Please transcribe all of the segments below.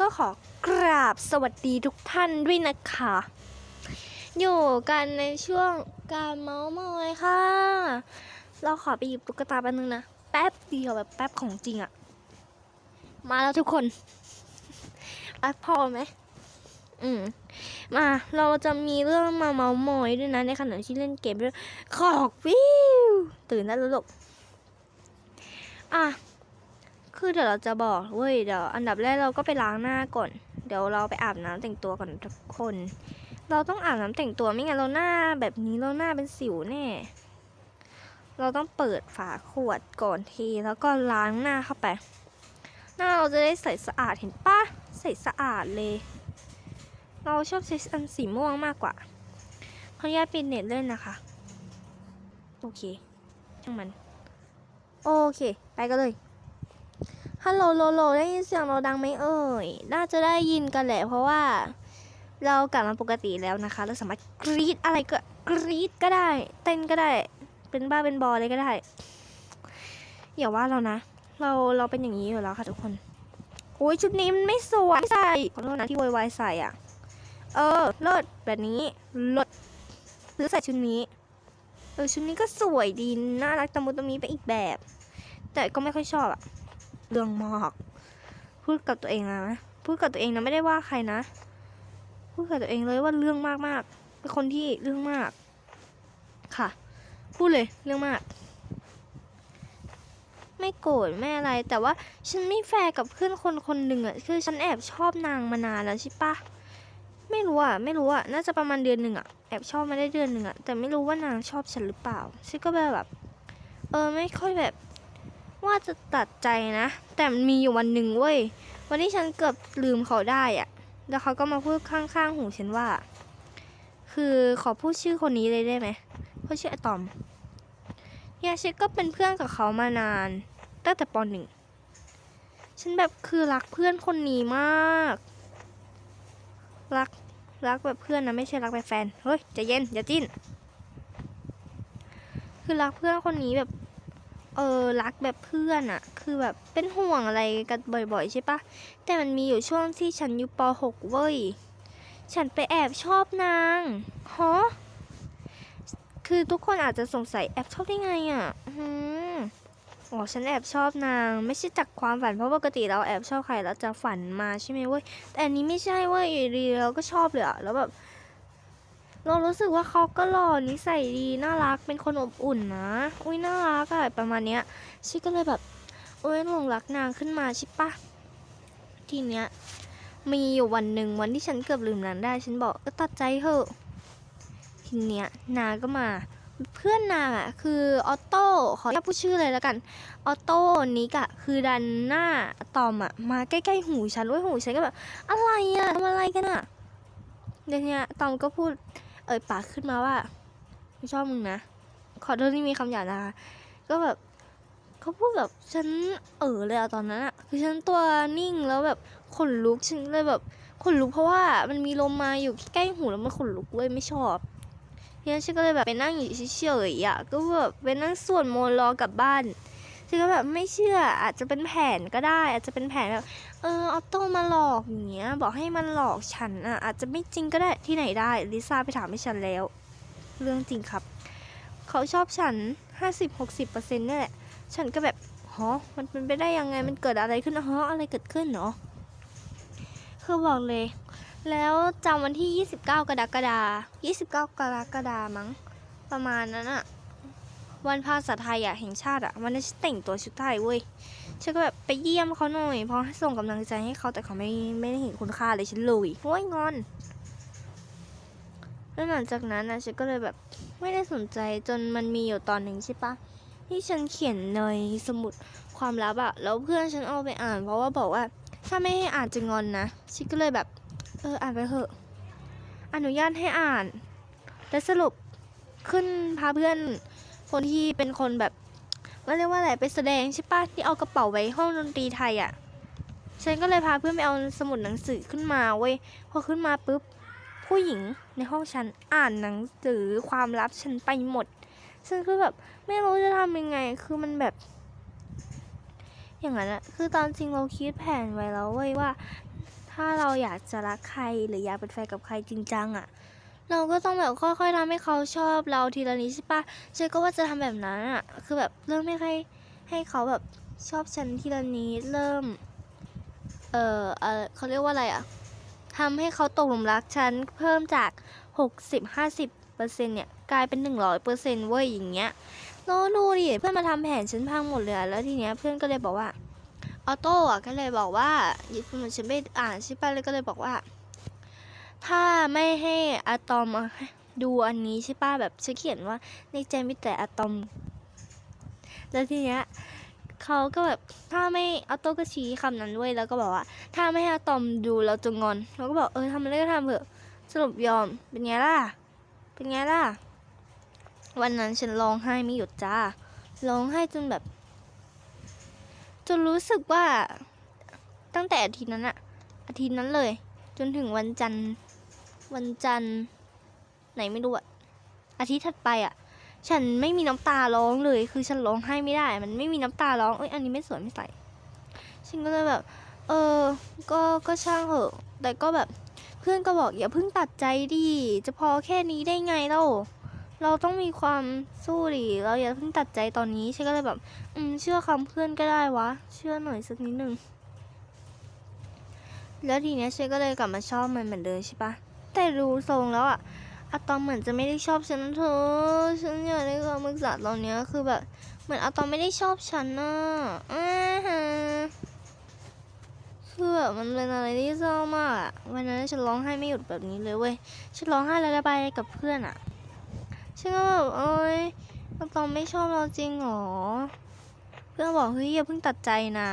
ก็ขอกราบสวัสดีทุกท่านด้วยนะคะ อยู่กันในช่วงการเมาส์มอยค่ะ เราขอไปหยิบตุ๊กตาแป๊บนึงนะ แป๊บเดียวแบบแป๊บของจริงอะมาแล้วทุกคนแป๊บพอไหมอืม มาเราจะมีเรื่องมาเมาส์มอยด้วยนะในขณะที่เล่นเกมด้วยขอกวิวตื่นได้แล้วลูกอะ คือเดี๋ยวเราจะบอกเว้ยเดี๋ยวอันดับแรกเราก็ไปล้างหน้าก่อน เดี๋ยวเราไปอาบน้ำแต่งตัวก่อนทุกคน เราต้องอาบน้ำแต่งตัวไม่งั้นเราหน้าแบบนี้เราหน้าเป็นสิวแน่ เราต้องเปิดฝาขวดก่อนทีแล้วก็ล้างหน้าเข้าไป หน้าเราจะได้ใสสะอาดเห็นปะใสสะอาดเลย เราชอบใช้อันสีม่วงมากกว่าขออนุญาตปิดเน็ตเล่นนะคะ โอเคช่างมัน โอเค ไปกันเลย ฮัลโหลโลโลได้ยินเสียงเราดังไหมเอ่ย น่าจะได้ยินกันแหละ เพราะว่าเรากลับมาปกติแล้วนะคะ เราสามารถกรีดอะไรก็กรีดก็ได้ เต้นก็ได้ เป็นบ้าเป็นบออะไรก็ได้ อย่าว่าเรานะ เราเราเป็นอย่างนี้อยู่แล้วค่ะทุกคน โอ้ยชุดนี้มันไม่สวยใส่ ขอโทษนะที่โวยวายใส่อะ เออเลิศแบบนี้เลิศหรือใส่ชุดนี้ เออชุดนี้ก็สวยดี น่ารักตะมุตะมีไปอีกแบบ แต่ก็ไม่ค่อยชอบอะ เรื่องมากพูดกับตัวเองนะพูดกับตัวเองนะไม่ได้ว่าใครนะ พูดกับตัวเองเลยว่าเรื่องมากมากเป็นคนที่เรื่องมาก ค่ะ พูดเลยเรื่องมาก ไม่โกรธไม่อะไร แต่ว่าฉันไม่แฟร์กับเพื่อนคนคนหนึ่งอะคือฉันแอบชอบนางมานานแล้วใช่ปะไม่รู้อะไม่รู้อะน่าจะประมาณเดือนหนึ่งอะแอบชอบมาได้เดือนหนึ่งอะแต่ไม่รู้ว่านางชอบฉันหรือเปล่าฉันก็แบบ เออไม่ค่อยแบบ ว่าจะตัดใจนะ แต่มันมีอยู่วันหนึ่งเว้ย วันที่ฉันเกือบลืมเขาได้อะแล้วเขาก็มาพูดข้างๆหูฉันว่า คือขอพูดชื่อคนนี้เลยได้ไหมเขาชื่ออะตอมเนี่ยฉันก็เป็นเพื่อนกับเขามานาน ตั้งแต่ปหนึ่งฉันแบบคือรักเพื่อนคนนี้มาก รักรักแบบเพื่อนนะไม่ใช่รักแบบแฟน เฮ้ยใจเย็นอย่าจิ้น คือรักเพื่อนคนนี้แบบ เออรักแบบเพื่อนอะคือแบบเป็นห่วงอะไรกันบ่อยๆ ใช่ปะแต่มันมีอยู่ช่วงที่ฉันอยู่ป .6 เว้ย ฉันไปแอบชอบนางฮะคือทุกคนอาจจะสงสัยแอบชอบได้ไงอะอืมอ๋อฉันแอบชอบนาง ไม่ใช่จากความฝันเพราะปกติเราแอบชอบใครแล้วจะฝันมาใช่ไหมเว้ยแต่อันนี้ไม่ใช่เว้ยอยู่ดีเราก็ชอบเลยอะแล้วแบบ เรารู้สึกว่าเขาก็หล่อนิสัยดีน่ารักเป็นคนอบอุ่นนะอุ้ยน่ารักอะประมาณเนี้ยชิก็เลยแบบโอ้ยหลงรักนางขึ้นมาใช่ปะทีเนี้ยมีอยู่วันหนึ่งวันที่ฉันเกือบลืมนางได้ฉันบอกก็ตัดใจเถอะทีเนี้ยนางก็มาเพื่อนนางอะคือออโต้ขออนุญาตพูดชื่อเลยแล้วกันออโต้นิกอะคือดันหน้าตอมอะมาใกล้ๆหูฉันไว้ยหูฉันก็แบบอะไรอะทำอะไรกันอะเดี๋ยวนี้ตอมก็พูด อ่ยปากขึ้นมาว่าไม่ชอบมึงนะ ขอโทษที่มีคำหยาบนะคะ ก็แบบเขาพูดแบบฉันเออเลยอะตอนนั้นอะคือฉันตัวนิ่งแล้วแบบขนลุกฉันเลยแบบขนลุกเพราะว่ามันมีลมมาอยู่ใกล้หูแล้วมันขนลุกเว้ยไม่ชอบทีนี้ฉันก็เลยแบบไปนั่งอยู่เฉยๆอะก็แบบไปนั่งสวดมนต์รอกลับบ้าน ฉันก็แบบไม่เชื่ออาจจะเป็นแผนก็ได้ อาจจะเป็นแผนแบบเออออโต้มาหลอกอย่างเงี้ยบอกให้มันหลอกฉันอะอาจจะไม่จริงก็ได้ที่ไหนได้ลิซ่าไปถามให้ฉันแล้ว เรื่องจริงครับ เขาชอบฉัน 50-60%นี่แหละ ฉันก็แบบฮะมันเป็นไปได้ยังไงมันเกิดอะไรขึ้นฮะอะไรเกิดขึ้นเนาะคือบอกเลย แล้วจำวันที่ 29 กรกฎาคม29 กรกฎาคมมั้งประมาณนั้นอะ วันภาษาไทยอะแห่งชาติอะวันนั้นฉันแต่งตัวชุดไทยเว้ยฉันก็แบบไปเยี่ยมเขาหน่อยเพราะให้ส่งกำลังใจให้เขาแต่เขาไม่ไม่ได้เห็นคุณค่าเลยฉันเลยโว้ยงอนแล้วหลังจากนั้นนะฉันก็เลยแบบไม่ได้สนใจจนมันมีอยู่ตอนหนึ่งใช่ปะที่ฉันเขียนในสมุดความลับอะแล้วเพื่อนฉันเอาไปอ่าน เพราะว่าบอกว่า ถ้าไม่ให้อ่านจะงอนนะฉันก็เลยแบบ เอออ่านไปเถอะ อนุญาตให้อ่าน และสรุปขึ้นพาเพื่อน คนที่เป็นคนแบบมันเรียกว่าอะไรไปแสดงใช่ปะที่เอากระเป๋าไว้ห้องดนตรีไทยอะ่ะ ฉันก็เลยพาเพื่อนไปเอาสมุดหนังสือขึ้นมาเว้ยพอขึ้นมาปุ๊บ ผู้หญิงในห้องฉันอ่านหนังสือความลับฉันไปหมดฉันคือแบบไม่รู้จะทำยังไงคือมันแบบ อย่างนั้นอะคือตอนจริงเราคิดแผนไว้แล้วเว้ยว่าถถ้าเราอยากจะรักใครหรืออยากเป็นแฟนกับใครจริงจังอะ เราก็ต้องแบบค่อยๆทำให้เขาชอบเราทีละนิดใช่ปะฉันก็ว่าจะทำแบบนั้นอะคือแบบเริ่มไม่ค่อยให้เขาแบบชอบฉันทีละนิดเริ่ม เออเออเขาเรียกว่าอะไรอะทำให้เขาตกหลุมรักฉันเพิ่มจาก 60 50เปอร์เซ็นต์เนี่ยกลายเป็น 100เปอร์เซ็นต์เว้ยอย่างเงี้ยแล้วดูดิเพื่อนมาทำแผนฉันพังหมดเลยอะแล้วทีเนี้ยเพื่อนก็เลยบอกว่าออโต้อะก็เลยบอกว่าเหมือนฉันไม่อ่านใช่ปะเลยก็เลยบอกว่า ถ้าไม่ให้อะตอมดูอันนี้ใช่ปะแบบฉันเขียนว่าในใจมีแต่อะตอม แล้วทีเนี้ยเขาก็แบบถ้าไม่ออโต้ก็ชี้คำนั้นด้วยแล้วก็บอกว่า ถ้าไม่ให้อะตอมดูเราจะงอนเราก็บอกเออทำอะไรก็ทำเถอะสรุปยอมเป็นไงล่ะ เป็นไงล่ะ วันนั้นฉันร้องไห้ไม่หยุดจ้าร้องไห้จนแบบ จนรู้สึกว่าตั้งแต่อาทิตย์นั้นอะอาทิตย์นั้นเลย จนถึงวันจันทร์ วันจันทร์ไหนไม่รู้อะอาทิตย์ถัดไปอะฉันไม่มีน้ำตาร้องเลย คือฉันร้องไห้ไม่ได้ มันไม่มีน้ำตาร้องเอ้ยอันนี้ไม่สวยไม่ใส่ฉันก็เลยแบบ เออ ก็ก็ช่างเหอะ แต่ก็แบบเพื่อนก็บอกอย่าเพิ่งตัดใจดิจะพอแค่นี้ได้ไงเล่าเราต้องมีความสู้ดิเราอย่าเพิ่งตัดใจตอนนี้ฉันก็เลยแบบ อืมเชื่อคำเพื่อนก็ได้วะ เชื่อหน่อยสักนิดนึงแล้วทีเนี้ยฉันก็เลยกลับมาชอบมันเหมือนเดิมใช่ปะ แต่ดูทรงแล้วอะอะตอมเหมือนจะไม่ได้ชอบฉันนะเธอ ฉันอยากได้คำปรึกษาตอนเนี้ยคือแบบ เหมือนอะตอมไม่ได้ชอบฉันนะอ่าฮะคือแบบมันเป็นอะไรที่เศร้ามากอะวันนั้นฉันร้องไห้ไม่หยุดแบบนี้เลยเว้ย ฉันร้องไห้แล้วระบายกับเพื่อนอะฉันก็แบบเอ้ยอะตอมไม่ชอบเราจริงเหรอ เพื่อนบอกเฮ้ยอย่าเพิ่งตัดใจนะ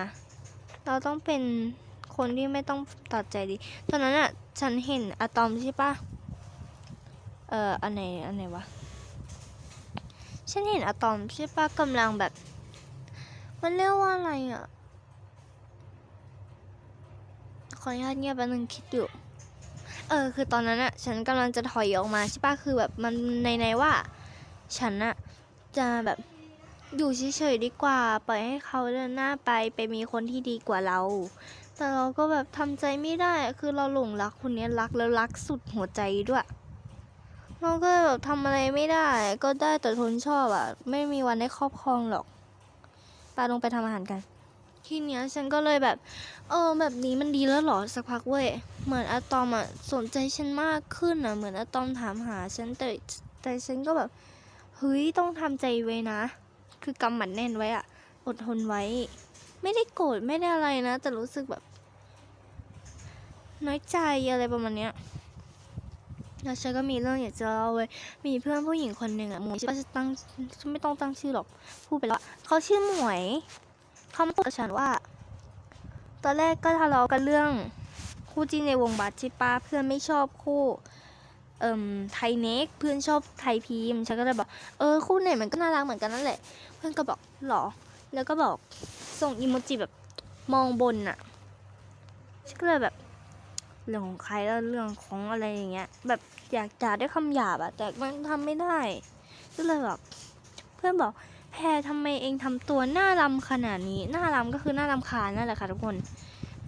เราต้องเป็น คนที่ไม่ต้องตัดใจดี ตอนนั้นอะฉันเห็นอะตอมใช่ปะเอ่ออันไหนอันไหนวะ ฉันเห็นอะตอมใช่ปะกำลังแบบ มันเรียกว่าอะไรอะขออนุญาตเงียบแป๊บนึงคิดอยู่ เออ คือตอนนั้นอะฉันกำลังจะถอยออกมาใช่ปะคือแบบมันในในว่า ฉันอะจะแบบอยู่เฉยๆดีกว่า ปล่อยให้เขาเดินหน้าไปไปมีคนที่ดีกว่าเรา แต่เราก็แบบทำใจไม่ได้คือเราหลงรักคนนี้รักแล้วรักสุดหัวใจด้วยเราก็แบบทำอะไรไม่ได้ ก็ได้แต่ทนชอบอะไม่มีวันได้ครอบครองหรอกปาลงไปทำอาหารกันทีเนี้ยฉันก็เลยแบบ เออแบบนี้มันดีแล้วหรอสักพักเว้ย เหมือนอะตอมอะสนใจฉันมากขึ้นอะเหมือนอะตอมถามหาฉันแต่แต่ฉันก็แบบเฮ้ยต้องทำใจไว้นะ คือกำหมัดแน่นไว้อะอดทนไว้ ไม่ได้โกรธไม่ได้อะไรนะ แต่รู้สึกแบบ น้อยใจอะไรประมาณเนี้ยแล้วฉันก็มีเรื่องอยากจะเล่าเว้ยมีเพื่อนผู้หญิงคนหนึ่งอะหมวยชื่อว่าจะตั้งฉันไม่ต้องตั้งชื่อหรอก พูดไปแล้วเขาชื่อหมวย เขามาพูดกับฉันว่า ตอนแรกก็ทะเลาะกันเรื่อง คู่จิ้นในวงบาสใช่ปะเพื่อนไม่ชอบคู่เอ่มไทยเน็กเพื่อนชอบไทยพีมฉันก็เลยบอกเออคู่ไหนมันก็น่ารักเหมือนกันนั่นแหละ เพื่อนก็บอกหรอ แล้วก็บอกส่งอีโมจิแบบมองบนอะฉันก็เลยแบบ เรื่องของใครแล้วเรื่องของอะไรอย่างเงี้ย แบบอยากด่าด้วยคำหยาบอะแต่มันทำไม่ได้ ก็เลยแบบเพื่อนบอกแพรทำไมเองทำตัวหน้ารำขนาดนี้หน้ารำก็คือหน้ารำคาญนั่นแหละค่ะทุกคน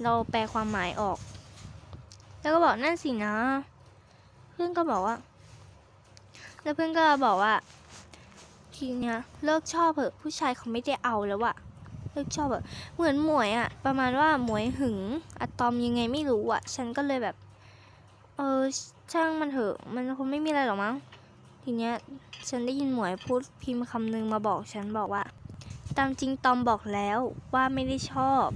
เราแปลความหมายออก แล้วก็บอกนั่นสินะ เพื่อนก็บอกว่า แล้วเพื่อนก็บอกว่าทีเนี้ยเลิกชอบเถอะผู้ชายเขาไม่ได้เอาแล้วอะ เลิกชอบอะเหมือนหมวยอะประมาณว่าหมวยหึงอะตอมยังไงไม่รู้อะฉันก็เลยแบบ เออช่างมันเถอะมันคงไม่มีอะไรหรอกมั้งทีเนี้ยฉันได้ยินหมวยพูดพิมพ์คำนึงมาบอกฉันบอกว่า ตามจริงตอมบอกแล้วว่าไม่ได้ชอบ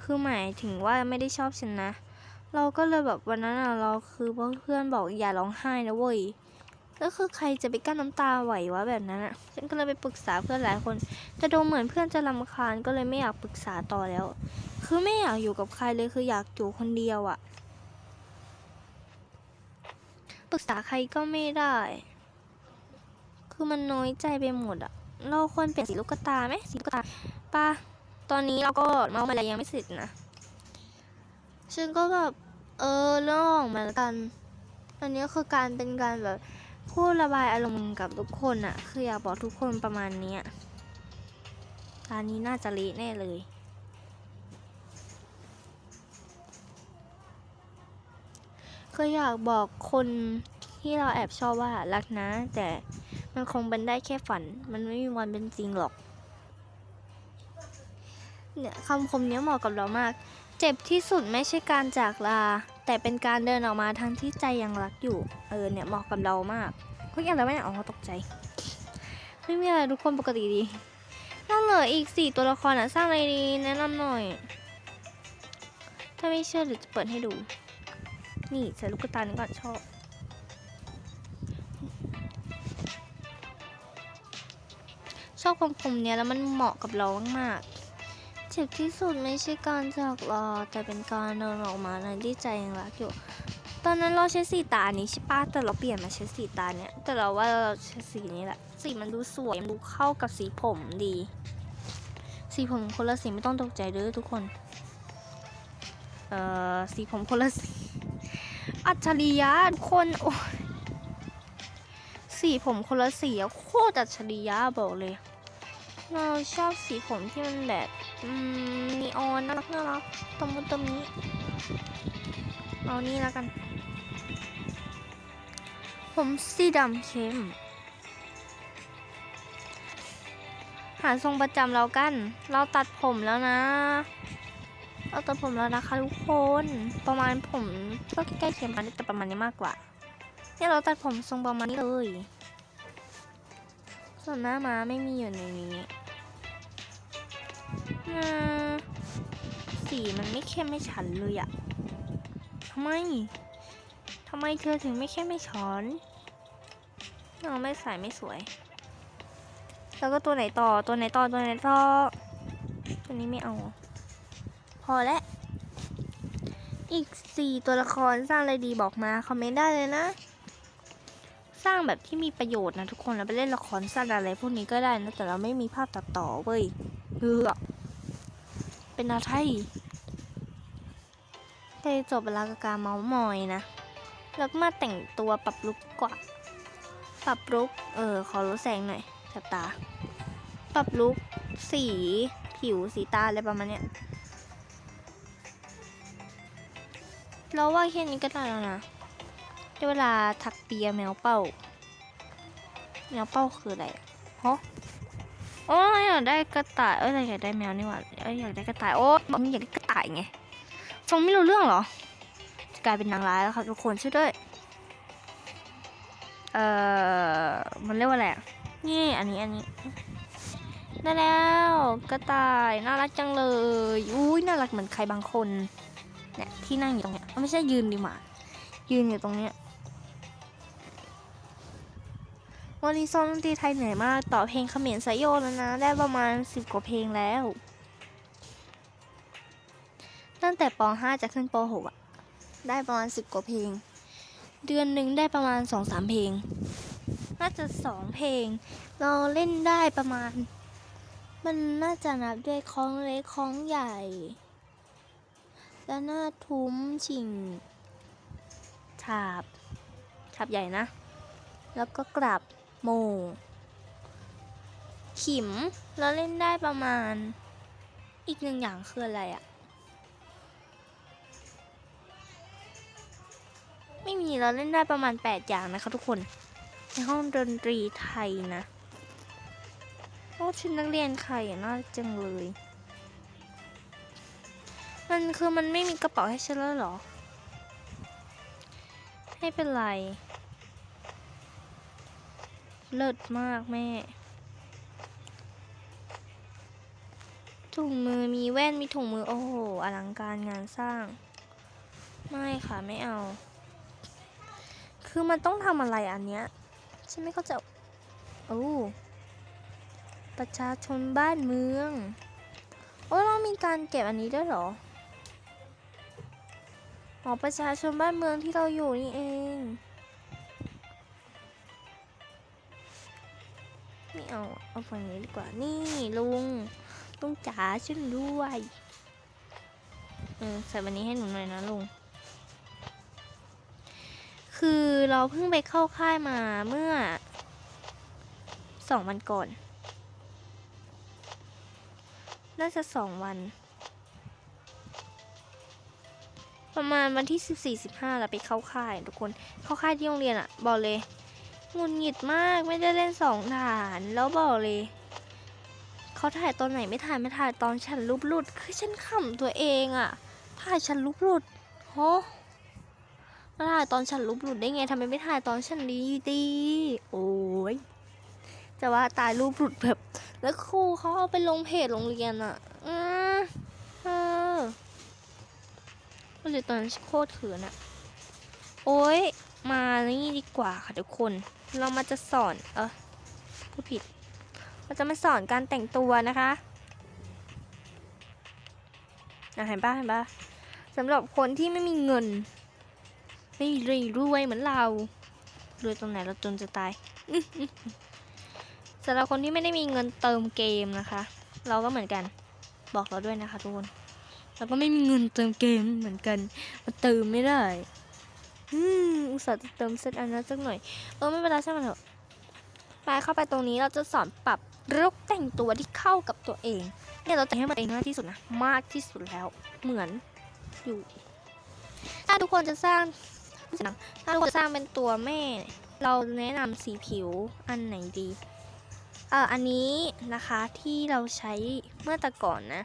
คือหมายถึงว่าไม่ได้ชอบฉันนะ เราก็เลยแบบวันนั้นอะเราคือเพื่อนบอกอย่าร้องไห้นะเว้ย แล้วคือใครจะไปกั้นน้ำตาไหววะแบบนั้นอะฉันก็เลยไปปรึกษาเพื่อนหลายคน แต่ดูเหมือนเพื่อนจะรำคาญก็เลยไม่อยากปรึกษาต่อแล้ว คือไม่อยากอยู่กับใครเลยคืออยากอยู่คนเดียวอะปรึกษาใครก็ไม่ได้ คือมันน้อยใจไปหมดอะเราควรเปลี่ยนสีลูกตาไหมสีลูกตาป้าตอนนี้เราก็เมาอะไรยังไม่เสร็จนะฉันก็แบบเออเรื่องออกมาแล้วกัน อันนี้คือการเป็นการแบบ พูดระบายอารมณ์กับทุกคนอะคืออยากบอกทุกคนประมาณนี้ยตอนนี้น่าจะเละแน่เลยก็อยากบอกคนที่เราแอบชอบว่ารักนะ แต่มันคงเป็นได้แค่ฝัน มันไม่มีวันเป็นจริงหรอก เนี่ยคำคมเนี้ยเหมาะกับเรามาก เจ็บที่สุดไม่ใช่การจากลา แต่เป็นการเดินออกมาทั้งที่ใจยังรักอยู่ เออเนี่ยเหมาะกับเรามากเฮ้ยอะไรไม่อ๋อตกใจ ไม่มีอะไรทุกคนปกติดีนั่นเหลืออีกสี่ตัวละครอะสร้างอะไรดีแนะนำหน่อย ถ้าไม่เชื่อเดี๋ยวจะเปิดให้ดู นี่ใส่ลูกตานี้ก่อนชอบชอบคำคมเนี้ยแล้วมันเหมาะกับเรามากๆ เจ็บที่สุดไม่ใช่การจากลาแต่เป็นการเดินออกมาในที่ใจยังรักอยู่ ตอนนั้นเราใช้สีตานี้ใช่ปะแต่เราเปลี่ยนมาใช้สีตาเนี้ยแต่เราว่าเราใช้สีนี้แหละสีมันดูสวยมันดูเข้ากับสีผมดี สีผมคนละสีไม่ต้องตกใจเด้อทุกคนเอ่อสีผมคนละสีอัจฉริยะคนโอ้สีผมคนละสีโคตรอัจฉริยะบอกเลย เราชอบสีผมที่มันแบบมนีออนน่ารักน่ารักตมุตะมิเอานี่แล้วกัน ผมสีดำเข้ม หาทรงประจำเรากัน เราตัดผมแล้วนะ เราตัดผมแล้วนะคะทุกคน ประมาณผมก็ใกล้ๆเคียงกันแต่ประมาณนี้มากกว่า เนี่ยเราตัดผมทรงประมาณนี้เลย ส่วนหน้าม้าไม่มีอยู่ในนี้สีมันไม่เข้มไม่ฉันเลยอะทำไมทำไมเธอถึงไม่เข้มไม่ช้อนเราไม่ใส่ไม่สวย แล้วก็ตัวไหนต่อตัวไหนต่อตัวไหนต่อตัวนี้ไม่เอา พอแล้วอีกสี่ตัวละครสร้างอะไรดีบอกมา คอมเมนต์ได้เลยนะ สร้างแบบที่มีประโยชน์นะทุกคนแล้วไปเล่นละครสั้นอะไรพวกนี้ก็ได้นะแต่เราไม่มีภาพตัดต่อเว้ยเออเป็นอะไรเคยจบเวลากับการเมาส์มอยนะแล้วก็มาแต่งตัวปรับลุกกว่า ปรับลุกเออขอรู้แสงหน่อยแสบตา ปรับลุกสีผิวสีตาอะไรประมาณเนี้ยเราว่าแค่นี้ก็ได้แล้วนะ ได้เวลาถักเปียแมวเป้า แมวเป้าคืออะไรฮะโอ้ยอยากได้กระต่าย เอ้ยอยากได้แมวนี่หว่าเอ้ยอยากได้กระต่าย โอ้บอกอยากได้กระต่ายไงฟังไม่รู้เรื่องเหรอ จะกลายเป็นนางร้ายแล้วครับทุกคนช่วยด้วย เอ่อ มันเรียกว่าอะไรอะนี่ อันนี้ อันนี้ได้แล้วกระต่ายน่ารักจังเลย อุ้ยน่ารักเหมือนใครบางคน เนี่ยที่นั่งอยู่ตรงเนี้ย ไม่ใช่ยืนดีกว่ายืนอยู่ตรงเนี้ย วันนี้ซ้อมดนตรีไทยเหนื่อยมาก ต่อเพลงเขมรสายโยแล้วนะ ได้ประมาณสิบกว่าเพลงแล้ว ตั้งแต่ป .5 จะขึ้นป .6 อะได้ประมาณสิบกว่าเพลง เดือนหนึ่งได้ประมาณสองสามเพลง น่าจะสองเพลง เราเล่นได้ประมาณ มันน่าจะนับด้วยคล้องเล็กคล้องใหญ่แล้วหน้าทุ้มชิงฉาบฉาบใหญ่นะ แล้วก็กลับ โมงขิม เราเล่นได้ประมาณ อีกหนึ่งอย่างคืออะไรอะไม่มีเราเล่นได้ประมาณ 8 อย่างนะคะทุกคน ในห้องดนตรีไทยนะ โอ้ชุดนักเรียนใครอะน่าจังเลย มันคือมันไม่มีกระเป๋าให้ฉันแล้วหรอ ไม่เป็นไร เลิศมากแม่ ถุงมือมีแว่นมีถุงมือ โอ้โห อลังการงานสร้าง ไม่ค่ะไม่เอา คือมันต้องทำอะไรอันเนี้ยฉันไม่เข้าใจโอ้ประชาชนบ้านเมือง โอ้เรามีการเก็บอันนี้ด้วยเหรออ๋อประชาชนบ้านเมืองที่เราอยู่นี่เอง เอาเอาฝั่งนี้ดีกว่า นี่ลุงลุงจ๋าช่วยหนูด้วยเออใส่วันนี้ให้หนูหน่อยนะลุง คือเราเพิ่งไปเข้าค่ายมาเมื่อสองวันก่อน น่าจะสองวัน ประมาณวันที่14 15เราไปเข้าค่ายทุกคน เข้าค่ายที่โรงเรียนอะบอกเลย งุนหงิดมากไม่ได้เล่นสองฐาน แล้วบอกเลยเขาถ่ายตอนไหนไม่ถ่ายไม่ถ่ายตอนฉันรูปหลุด คือฉันขำตัวเองอะถ่ายฉันรูปหลุดโหมาถ่ายตอนฉันรูปหลุดได้ไงทำไมไม่ถ่ายตอนฉันดีดีโอ้ยจะว่าตายรูปหลุดแบบ แล้วครูเขาเอาไปลงเพจโรงเรียนอะอืมเออก็เลยตอนนั้นโคตรเขินอะโอ้ยมานี่ดีกว่าค่ะทุกคน เรามาจะสอน เออพูดผิด เราจะมาสอนการแต่งตัวนะคะอะเห็นปะเห็นปะสำหรับคนที่ไม่มีเงิน ไม่รวยรวยเหมือนเรารวยตรงไหนเราจนจะตายสำหรับคนที่ไม่ได้มีเงินเติมเกมนะคะ เราก็เหมือนกัน บอกเราด้วยนะคะทุกคนเราก็ไม่มีเงินเติมเกมเหมือนกันมันเติมไม่ได้ อืมอุตส่าห์จะเติมเซตอันนั้นสักหน่อยเออไม่เป็นไรช่างมันเถอะไปเข้าไปตรงนี้เราจะสอนปรับลุกแต่งตัวที่เข้ากับตัวเองเนี่ยเราแต่งให้มันเองมากที่สุดนะมากที่สุดแล้ว เหมือนอยู่ ถ้าทุกคนจะสร้างถ้าทุกคนจะสร้างเป็นตัวแม่ เราแนะนำสีผิวอันไหนดีเอ่ออันนี้นะคะที่เราใช้เมื่อแต่ก่อนนะ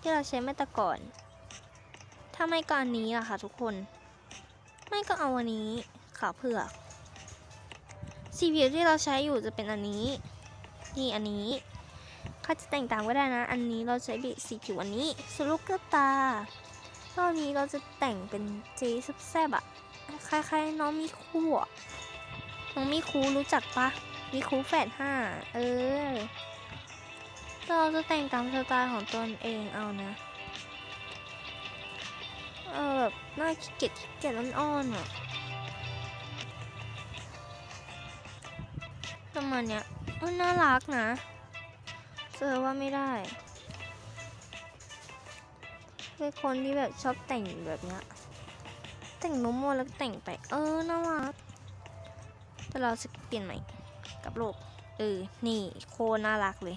ที่เราใช้เมื่อแต่ก่อนถ้าไม่ก็อันนี้ล่ะค่ะทุกคน ไม่ก็เอาอันนี้ขาวเผือกสีผิวที่เราใช้อยู่จะเป็นอันนี้ นี่อันนี้ใครจะแต่งตามก็ได้นะ อันนี้เราใช้สีผิวอันนี้สลูกเกอร์ตารอบนี้เราจะแต่งเป็นเจ๊แซ่บๆอะคล้ายๆน้องมีคู่อะน้องมีคูรู้จักปะมีคูแฝดห้าเออเราจะแต่งตามสไตล์ของตนเองเอานะ เออแบบหน้าขี้เกียจขี้เกียจอ่อนๆอะประมาณเนี้ยมันน่ารักนะเจอว่าไม่ได้เป็นคนที่แบบชอบแต่งแบบเนี้ยแต่งนุ่มๆแล้วแต่งไป เออน่ารักแต่เราจะเปลี่ยนใหม่กับโลกเออนี่โครน่ารักเลย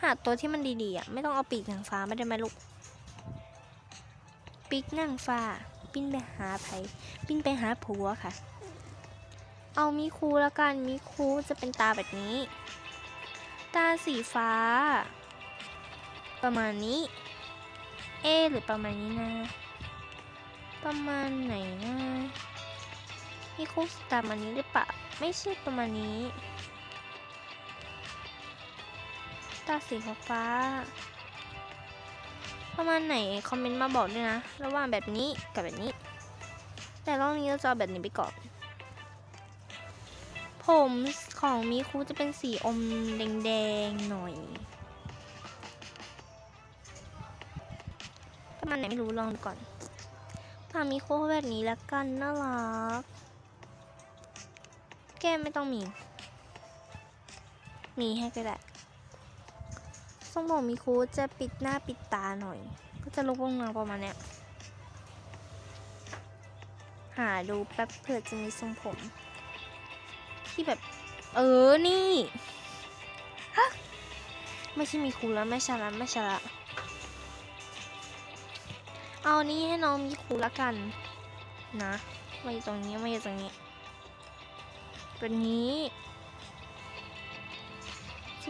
หาตัวที่มันดีๆอะไม่ต้องเอาปีกนางฟ้าไม่ได้ไหมลูก ปีกนางฟ้าปิ้นไปหาไผปิ้นไปหาผัวค่ะ เอามีคูแล้วกันมีคูจะเป็นตาแบบนี้ ตาสีฟ้า ประมาณนี้ เอ หรือประมาณนี้นะ ประมาณไหนนะมีคูตาร์มันนี้หรือเปล่าไม่ใช่ประมาณนี้ ตาสีฟ้า ประมาณไหนคอมเมนต์มาบอกด้วยนะ ระหว่างแบบนี้กับแบบนี้ แต่รอบนี้เราจะเอาแบบนี้ไปก่อน ผมของมีคูจะเป็นสีอมแดงๆหน่อย ประมาณไหนไม่รู้ลองดูก่อนทำมีคูแบบนี้แล้วกันน่ารัก แก้มไม่ต้องมี มีให้ก็ได้ ทรงผมมีคูจะปิดหน้าปิดตาหน่อย ก็จะลุกลงาประมาณเนี้ย หาดูแป๊บเผื่อจะมีทรงผม ที่แบบ เออนี่ฮะไม่ใช่มีครูแล้วไม่ใช่ละไม่ใช่ละเอานี่ให้น้องมีครูละกัน นะมาอยู่ตรงนี้มาอยู่ตรงนี้เป็นนี้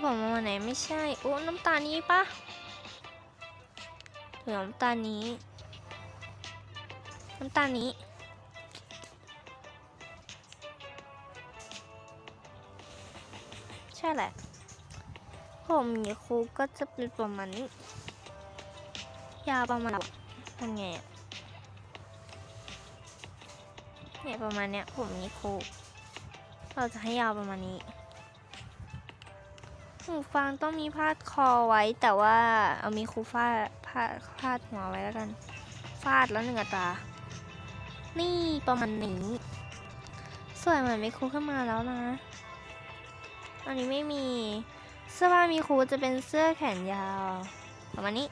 ที่บอกมาไหนไม่ใช่ โอ้น้ำตานี้ปะหรือน้ำตานี้ น้ำตานี้ใช่แหละ ผมมีครูก็จะเป็นประมาณนี้ ยาวประมาณยังไงเนี่ยประมาณเนี้ยผมมีครูเราจะให้ยาวประมาณนี้ หูฟังต้องมีพาดคอไว้แต่ว่าเอามีครูฟาดพาดพาดหัวไว้แล้วกัน ฟาดแล้วหนึ่งอัตรา นี่ประมาณนี้สวยเหมือนมีครูขึ้นมาแล้วนะ อันนี้ไม่มีเสื้อผ้ามีครูจะเป็นเสื้อแขนยาว ประมาณนี้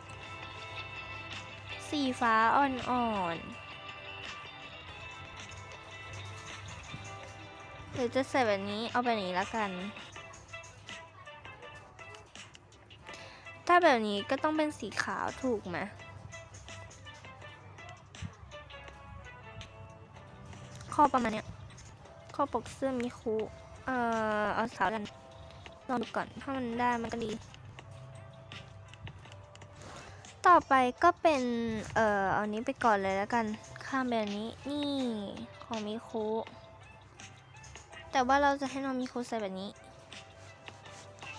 สีฟ้าอ่อนๆหรือจะใส่แบบนี้เอาแบบนี้แล้วกัน ถ้าแบบนี้ก็ต้องเป็นสีขาวถูกไหมข้อประมาณเนี้ยข้อปกเสื้อมีคูเอ่อเอาสาวกันลองดูก่อนถ้ามันได้มันก็ดี ต่อไปก็เป็นเอ่อเอานี้ไปก่อนเลยแล้วกันข้ามแบบนี้นี่ของมีคุแต่ว่าเราจะให้น้องมีคุใส่แบบนี้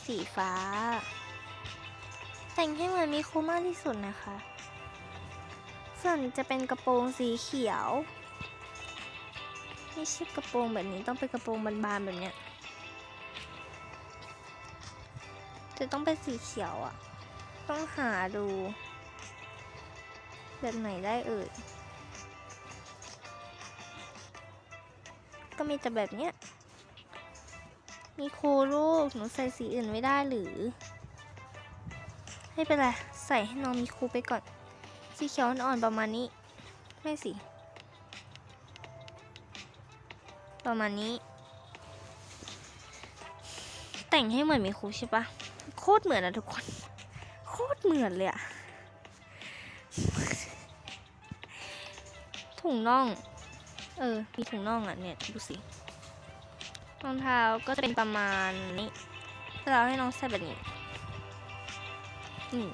สีฟ้า แต่งให้เหมือนมิคุมากที่สุดนะคะ ส่วนจะเป็นกระโปรงสีเขียว ไม่ใช่กระโปรงแบบนี้ต้องเป็นกระโปรงบานๆแบบเนี้ยจะต้องเป็นสีเขียวอะ่ะ ต้องหาดู แบบไหนได้เอ่ย ก็มีแต่แบบเนี้ย มีครูลูก หนูใส่สีอื่นไม่ได้หรือ ให้เป็นไร ใส่ให้น้องมีครูไปก่อน สีเขียวอ่อนๆประมาณนี้ ไม่สิ ประมาณนี้ แต่งให้เหมือนมีครูใช่ปะโคตรเหมือนอะทุกคน โคตรเหมือนเลยอะถุงน่อง เออ มีถุงน่องอะเนี่ย ดูสิ รองเท้าก็จะเป็นประมาณนี้ เราให้น้องใส่แบบนี้ อืม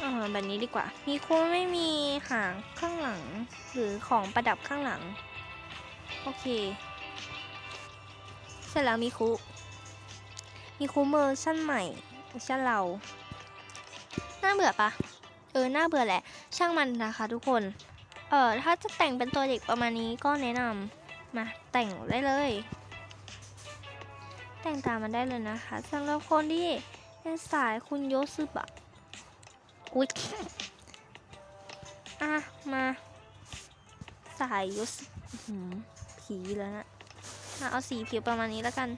เออแบบนี้ดีกว่า มีครูไม่มีหางข้างหลัง หรือของประดับข้างหลัง โอเค เสร็จแล้วมีครูมีครูเวอร์ชั่นใหม่เวอร์ชั่นเรา น่าเบื่อปะเออ น่าเบื่อแหละ ช่างมันนะคะทุกคน เออถ้าจะแต่งเป็นตัวเด็กประมาณนี้ก็แนะนำมาแต่งได้เลย แต่งตามมันได้เลยนะคะสำหรับคนที่เป็นสายคุณโยซึบะอุ๊ยอะ มา สายโยซึผีแล้วนะอะเอาสีผิวประมาณนี้แล้วกัน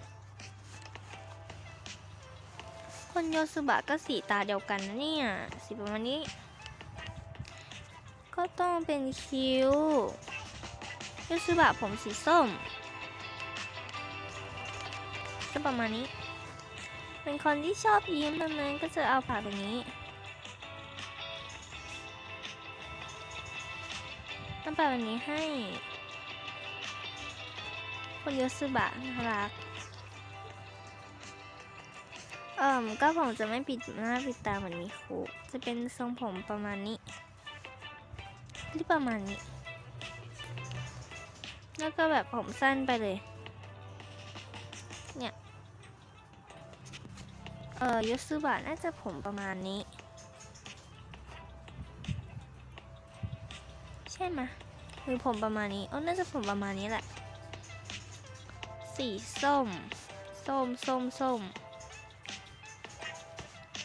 คนโยซึบะก็สีตาเดียวกันนะเนี่ย สีประมาณนี้ ก็ต้องเป็นคิ้วยูซึบะผมสีส้ม ก็ประมาณนี้ เป็นคนที่ชอบยิ้มดังนั้นก็จะเอาปากแบบนี้ทำปากแบบนี้ให้ คนยูซึบะน่ารักเอ่มก็ผมจะไม่ปิดหน้าปิดตาเหมือนมีครูจะเป็นทรงผมประมาณนี้ที่ประมาณนี้ แล้วก็แบบผมสั้นไปเลย เนี่ย เออยซึบะน่าจะผมประมาณนี้ ใช่ไหมหรือผมประมาณนี้อ๋อน่าจะผมประมาณนี้แหละ สีส้ม ส้มส้มส้ม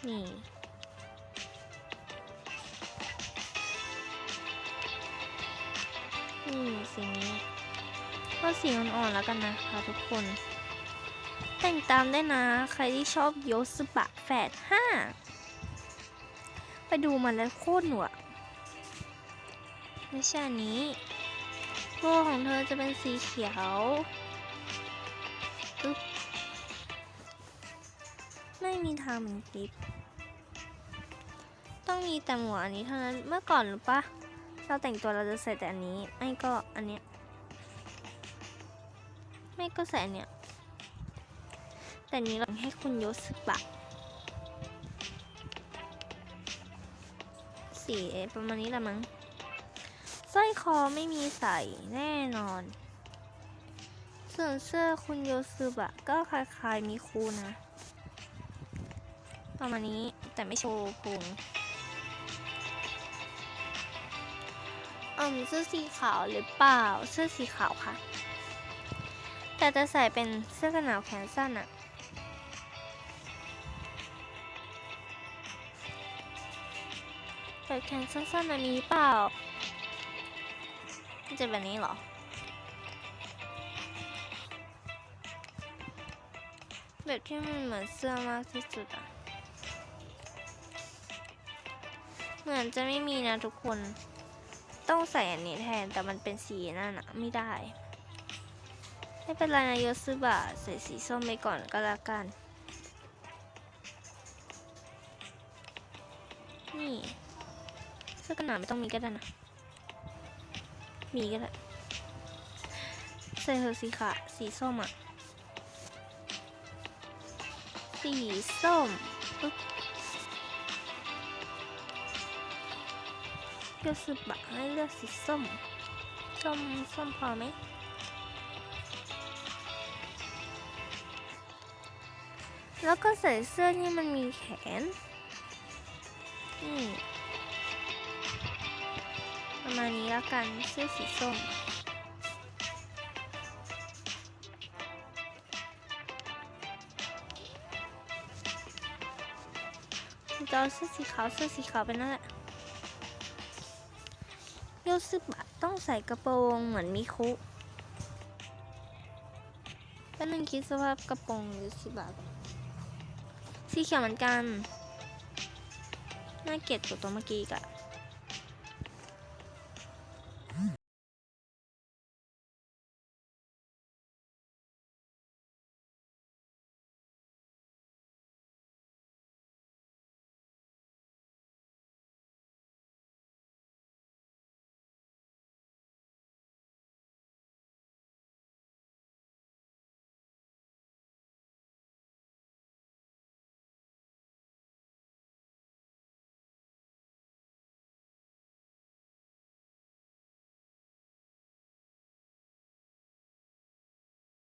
นี่นี่สีนี้ก็สีอ่อนๆแล้วกันนะคะทุกคน แต่งตามได้นะ ใครที่ชอบโยสบะแฝดห้าไปดูมันแล้วโคตรหนวกไม่ใช่นี้โลกของเธอจะเป็นสีเขียวปึ๊บไม่มีทางเหมือนกิฟต้องมีแต่หมวกอันนี้เท่านั้น เมื่อก่อนหรือปะ เราแต่งตัวเราจะใส่แต่อันนี้ ไม่ก็อันเนี้ย ไม่ก็ใส่อันเนี้ย แต่นี้เราให้คุณโยสบะสีประมาณนี้ละมั้งสร้อยคอไม่มีใส่แน่นอน ส่วนเสื้อคุณโยซึบะก็คล้ายๆมีคูนะ ประมาณนี้แต่ไม่โชว์พุงอืมเสื้อสีขาวหรือเปล่า เสื้อสีขาวค่ะ แต่จะใส่เป็นเสื้อกันหนาวแขนสั้นอะ แบบแขนสั้นๆอันนี้เปล่าจะแบบนี้เหรอ แบบที่มันเหมือนเสื้อมากที่สุดอะเหมือนจะไม่มีนะทุกคน ต้องใส่อันนี้แทน แต่มันเป็นสีนั่นอะไม่ได้ ไม่เป็นไรนะโยซึบะใส่สีส้มไปก่อนก็แล้วกัน นี่ สื้อกันหนาวไม่ต้องมีก็ได้นะ มีก็ได้ใส่เธอสีขาสีส้มอะ สีส้มปึ๊บเลือกสุบะให้เลือกสีส้ม ส้ม ส้มพอไหมแล้วก็ใส่เสื้อที่มันมีแขน นี่ ประมาณนี้แล้วกันเสื้อสีส้มจอเสื้อสีขาวเสื้อสีขาวไปนั่นแหละโยซึบะต้องใส่กระโปรงเหมือนมิคุก็นึงคิดสภาพกระโปรงโยซึบะก่อนสีเขียวเหมือนกัน น่าเกลียดกว่าตัวเมื่อกี้กะ